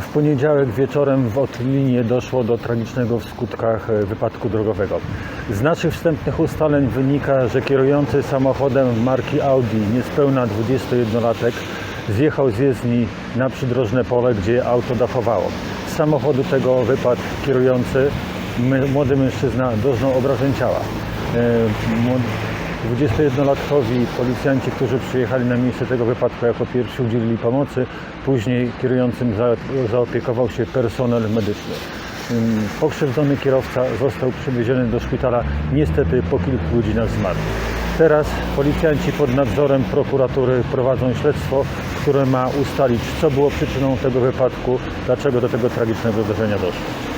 W poniedziałek wieczorem w Otlinie doszło do tragicznego w skutkach e, wypadku drogowego. Z naszych wstępnych ustaleń wynika, że kierujący samochodem marki Audi niespełna 21-latek zjechał z jezdni na przydrożne pole, gdzie auto dachowało. Z samochodu tego wypadł kierujący, młody mężczyzna doznał obrażeń ciała. E, młod- 21-latkowi policjanci, którzy przyjechali na miejsce tego wypadku jako pierwsi udzielili pomocy, później kierującym za, zaopiekował się personel medyczny. Ym, Pokrzywdzony kierowca został przewieziony do szpitala, niestety po kilku godzinach zmarł. Teraz policjanci pod nadzorem prokuratury prowadzą śledztwo, które ma ustalić, co było przyczyną tego wypadku, dlaczego do tego tragicznego zdarzenia doszło.